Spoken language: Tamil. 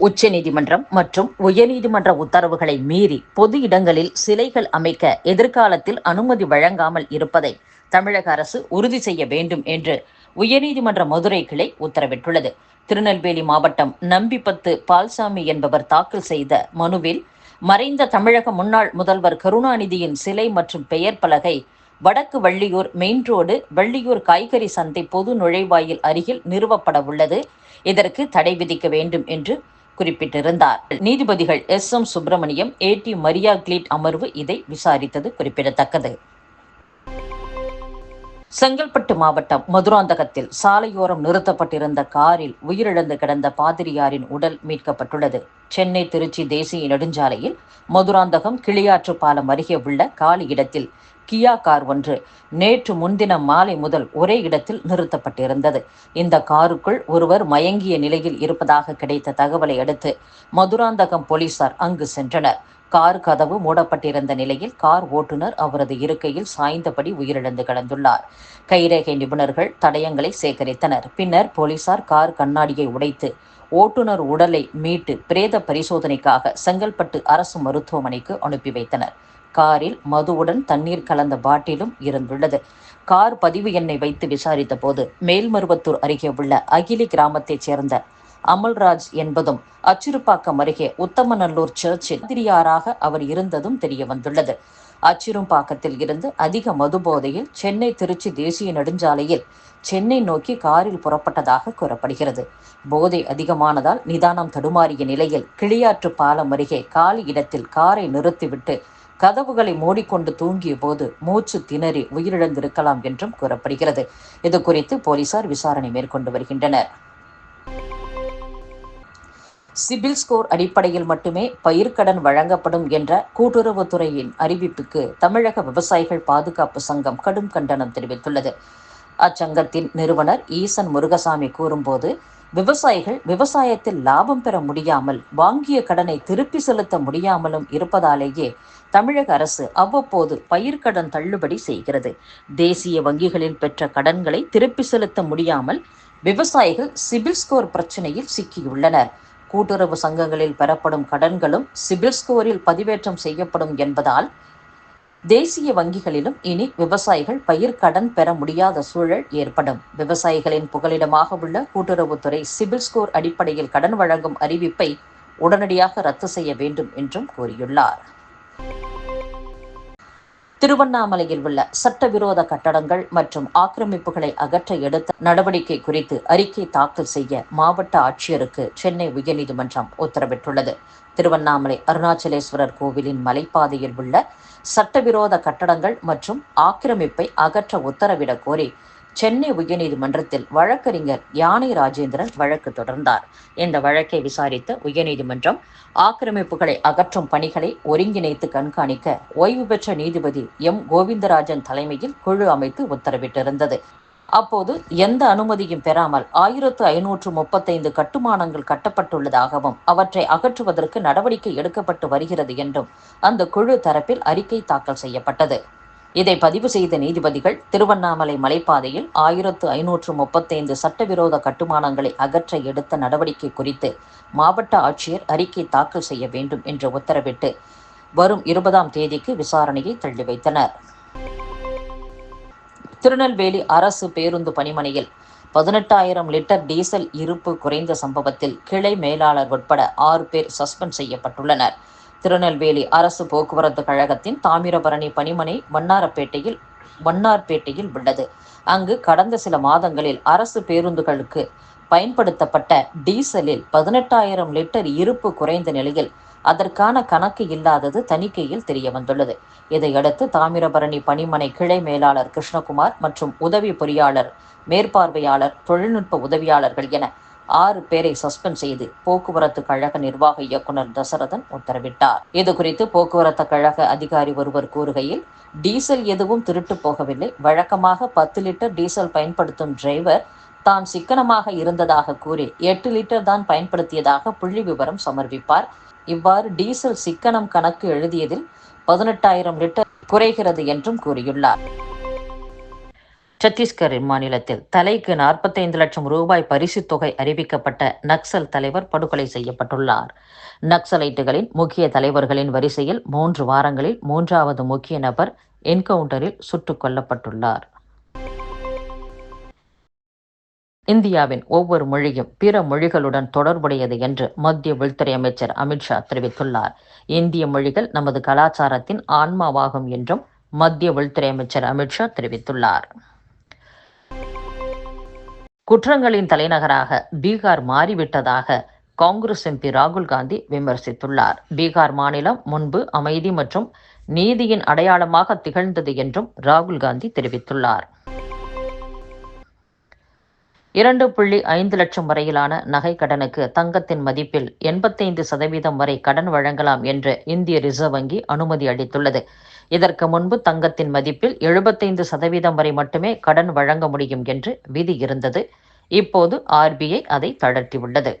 உச்சநீதிமன்றம் மற்றும் உயர்நீதிமன்ற உத்தரவுகளை மீறி பொது இடங்களில் சிலைகள் அமைக்க எதிர்காலத்தில் அனுமதி வழங்காமல் இருப்பதை தமிழக அரசு உறுதி செய்ய வேண்டும் என்று உயர்நீதிமன்ற மதுரை கிளை உத்தரவிட்டுள்ளது. திருநெல்வேலி மாவட்டம் நம்பிப்பத்து பால்சாமி என்பவர் தாக்கல் செய்த மனுவில் மறைந்த தமிழக முன்னாள் முதல்வர் கருணாநிதியின் சிலை மற்றும் பெயர் பலகை வடக்கு வள்ளியூர் மெயின் ரோடு வள்ளியூர் காய்கறி சந்தை பொது நுழைவாயில் அருகில் நிறுவப்பட உள்ளது இதற்கு தடை விதிக்க வேண்டும் என்று குறிப்பிட்டிருந்தார் நீதிபதிகள் S M Subramaniam A D Maria Clete அமர்வு இதை விசாரித்தது குறிப்பிடத்தக்கது. செங்கல்பட்டு மாவட்டம் மதுராந்தகத்தில் சாலையோரம் நிறுத்தப்பட்டிருந்த காரில் உயிரிழந்து கிடந்த பாதிரியாரின் உடல் மீட்கப்பட்டுள்ளது. சென்னை திருச்சி தேசிய நெடுஞ்சாலையில் மதுராந்தகம் கிளியாற்று பாலம் அருகே உள்ள காலி இடத்தில் கியா கார் ஒன்று நேற்று முன்தினம் மாலை முதல் ஒரே இடத்தில் நிறுத்தப்பட்டிருந்தது. இந்த காருக்குள் ஒருவர் மயங்கிய நிலையில் இருப்பதாக கிடைத்த தகவலை அடுத்து மதுராந்தகம் போலீசார் அங்கு சென்றனர். கார் கதவு மூடப்பட்டிருந்த நிலையில் கார் ஓட்டுநர் அவரது இருக்கையில் சாய்ந்தபடி உயிரிழந்து கிடந்துள்ளார். கைரேகை நிபுணர்கள் தடயங்களை சேகரித்தனர். பின்னர் போலீசார் கார் கண்ணாடியை உடைத்து ஓட்டுநர் உடலை மீட்டு பிரேத பரிசோதனைக்காக செங்கல்பட்டு அரசு மருத்துவமனைக்கு அனுப்பி வைத்தனர். காரில் மதுவுடன் தண்ணீர் கலந்த பாட்டிலும் இருந்துள்ளது. கார் பதிவு எண்ணை வைத்து விசாரித்த போது மேல்மருவத்தூர் அருகே உள்ள அகிலி கிராமத்தைச் சேர்ந்த அமல்ராஜ் என்பதும் அச்சிறுப்பாக்கம் அருகே உத்தமநல்லூர் சர்ச்சில் திரியாராக அவர் இருந்ததும் தெரிய வந்துள்ளது அச்சிறும்பாக்கத்தில் இருந்து அதிக மதுபோதையில் சென்னை திருச்சி தேசிய நெடுஞ்சாலையில் சென்னை நோக்கி காரில் புறப்பட்டதாக கூறப்படுகிறது. போதை அதிகமானதால் நிதானம் தடுமாறிய நிலையில் கிளியாற்று பாலம் அருகே காலி இடத்தில் காரை நிறுத்திவிட்டு கதவுகளை மூடிக்கொண்டு தூங்கிய போது மூச்சு திணறி உயிரிழந்திருக்கலாம் என்றும் கூறப்படுகிறது. இது குறித்து போலீசார் விசாரணை மேற்கொண்டு வருகின்றனர். சிபில் ஸ்கோர் அடிப்படையில் மட்டுமே பயிர்க்கடன் வழங்கப்படும் என்ற கூட்டுறவுத்துறையின் அறிவிப்புக்கு தமிழக விவசாயிகள் பாதுகாப்பு சங்கம் கடும் கண்டனம் தெரிவித்துள்ளது. அச்சங்கத்தின் நிறுவனர் ஈசன் முருகசாமி கூறும்போது விவசாயிகள் விவசாயத்தில் லாபம் பெற முடியாமல் வாங்கிய கடனை திருப்பி செலுத்த முடியாமலும் இருப்பதாலேயே தமிழக அரசு அவ்வப்போது பயிர்க்கடன் தள்ளுபடி செய்கிறது. தேசிய வங்கிகளில் பெற்ற கடன்களை திருப்பி செலுத்த முடியாமல் விவசாயிகள் சிபில் ஸ்கோர் பிரச்சனையில் சிக்கியுள்ளனர். கூட்டுறவு சங்கங்களில் பெறப்படும் கடன்களும் சிபில் ஸ்கோரில் பதிவேற்றம் செய்யப்படும் என்பதால் தேசிய வங்கிகளிலும் இனி விவசாயிகள் பயிர் கடன் பெற முடியாத சூழல் ஏற்படும். விவசாயிகளின் புகலிடமாக உள்ள கூட்டுறவுத்துறை சிபில் ஸ்கோர் அடிப்படையில் கடன் வழங்கும் அறிவிப்பை உடனடியாக ரத்து செய்ய வேண்டும் என்றும் கூறியுள்ளார். திருவண்ணாமலையில் உள்ள சட்டவிரோத கட்டடங்கள் மற்றும் ஆக்கிரமிப்புகளை அகற்ற எடுத்த நடவடிக்கை குறித்து அறிக்கை தாக்கல் செய்ய மாவட்ட ஆட்சியருக்கு சென்னை உயர்நீதிமன்றம் உத்தரவிட்டுள்ளது. திருவண்ணாமலை அருணாச்சலேஸ்வரர் கோவிலின் மலைப்பாதையில் உள்ள சட்டவிரோத கட்டடங்கள் மற்றும் ஆக்கிரமிப்பை அகற்ற உத்தரவிடக் கோரி சென்னை உயர்நீதிமன்றத்தில் வழக்கறிஞர் யானை ராஜேந்திரன் வழக்கு தொடர்ந்தார். இந்த வழக்கை விசாரித்த உயர்நீதிமன்றம் ஆக்கிரமிப்புகளை அகற்றும் பணிகளை ஒருங்கிணைத்து கண்காணிக்க ஓய்வு பெற்ற நீதிபதி எம். கோவிந்தராஜன் தலைமையில் குழு அமைத்து உத்தரவிட்டிருந்தது. அப்போது எந்த அனுமதியும் பெறாமல் ஆயிரத்து ஐநூற்று முப்பத்தைந்து கட்டுமானங்கள் கட்டப்பட்டுள்ளதாகவும் அவற்றை அகற்றுவதற்கு நடவடிக்கை எடுக்கப்பட்டு வருகிறது என்றும் அந்த குழு தரப்பில் அறிக்கை தாக்கல் செய்யப்பட்டது. இதை பதிவு செய்த நீதிபதிகள் திருவண்ணாமலை மலைப்பாதையில் ஆயிரத்து ஐநூற்று முப்பத்தைந்து சட்டவிரோத கட்டுமானங்களை அகற்ற எடுத்த நடவடிக்கை குறித்து மாவட்ட ஆட்சியர் அறிக்கை தாக்கல் செய்ய வேண்டும் என்று உத்தரவிட்டு வரும் இருபதாம் தேதிக்கு விசாரணையை தள்ளி வைத்தனர். திருநெல்வேலி அரசு பேருந்து பணிமனையில் பதினெட்டாயிரம் லிட்டர் டீசல் இருப்பு குறைந்த சம்பவத்தில் கிளை மேலாளர் உட்பட ஆறு பேர் சஸ்பெண்ட் செய்யப்பட்டுள்ளனர். திருநெல்வேலி அரசு போக்குவரத்து கழகத்தின் தாமிரபரணி பணிமனை வண்ணாரப்பேட்டையில் வண்ணார்பேட்டையில் உள்ளது. அங்கு கடந்த சில மாதங்களில் அரசு பேருந்துகளுக்கு பயன்படுத்தப்பட்ட டீசலில் பதினெட்டாயிரம் லிட்டர் இருப்பு குறைந்த நிலையில் அதற்கான கணக்கு இல்லாதது தணிக்கையில் தெரிய வந்துள்ளது இதையடுத்து தாமிரபரணி பணிமனை கிளை மேலாளர் கிருஷ்ணகுமார் மற்றும் உதவி பொறியாளர் மேற்பார்வையாளர் தொழில்நுட்ப உதவியாளர்கள் என ஆறு பேரை சஸ்பெண்ட் செய்து போக்குவரத்து கழக நிர்வாக இயக்குநர் தசரதன் உத்தரவிட்டார். இதுகுறித்து போக்குவரத்து கழக அதிகாரி ஒருவர் கூறுகையில் டீசல் எதுவும் திருட்டு போகவில்லை. வழக்கமாக பத்து லிட்டர் டீசல் பயன்படுத்தும் டிரைவர் தான் சிக்கனமாக இருந்ததாக கூறி எட்டு லிட்டர் தான் பயன்படுத்தியதாக புள்ளி விவரம் சமர்ப்பிப்பார். இவ்வாறு டீசல் சிக்கனம் கணக்கு எழுதியதில் பதினெட்டாயிரம் லிட்டர் குறைகிறது என்றும் கூறியுள்ளார். சத்தீஸ்கர் மாநிலத்தில் தலைக்கு நாற்பத்தைந்து லட்சம் ரூபாய் பரிசுத் தொகை அறிவிக்கப்பட்ட நக்சல் தலைவர் படுகொலை செய்யப்பட்டுள்ளார். நக்சலைட்டுகளின் முக்கிய தலைவர்களின் வரிசையில் மூன்று வாரங்களில் மூன்றாவது முக்கிய நபர் என்கவுண்டரில் சுட்டுக் கொல்லப்பட்டுள்ளார். இந்தியாவின் ஒவ்வொரு மொழியும் பிற மொழிகளுடன் தொடர்புடையது என்று மத்திய உள்துறை அமைச்சர் அமித்ஷா தெரிவித்துள்ளார். இந்திய மொழிகள் நமது கலாச்சாரத்தின் ஆன்மாவாகும் என்றும் மத்திய உள்துறை அமைச்சர் அமித்ஷா தெரிவித்துள்ளார். குற்றங்களின் தலைநகராக பீகார் மாறிவிட்டதாக காங்கிரஸ் எம்பி ராகுல் காந்தி விமர்சித்துள்ளார். பீகார் மாநிலம் முன்பு அமைதி மற்றும் நீதியின் அடையாளமாக திகழ்ந்தது என்றும் ராகுல் காந்தி தெரிவித்துள்ளார். இரண்டு புள்ளி ஐந்து லட்சம் வரையிலான நகை கடனுக்கு தங்கத்தின் மதிப்பில் எண்பத்தைந்து சதவீதம் வரை கடன் வழங்கலாம் என்று இந்திய ரிசர்வ் வங்கி அனுமதி அளித்துள்ளது. இதற்கு முன்பு தங்கத்தின் மதிப்பில் எழுபத்தைந்து சதவீதம் வரை மட்டுமே கடன் வழங்க முடியும் என்று விதி இருந்தது. இப்போது ஆர்பிஐ அதை தளர்த்தியுள்ளது.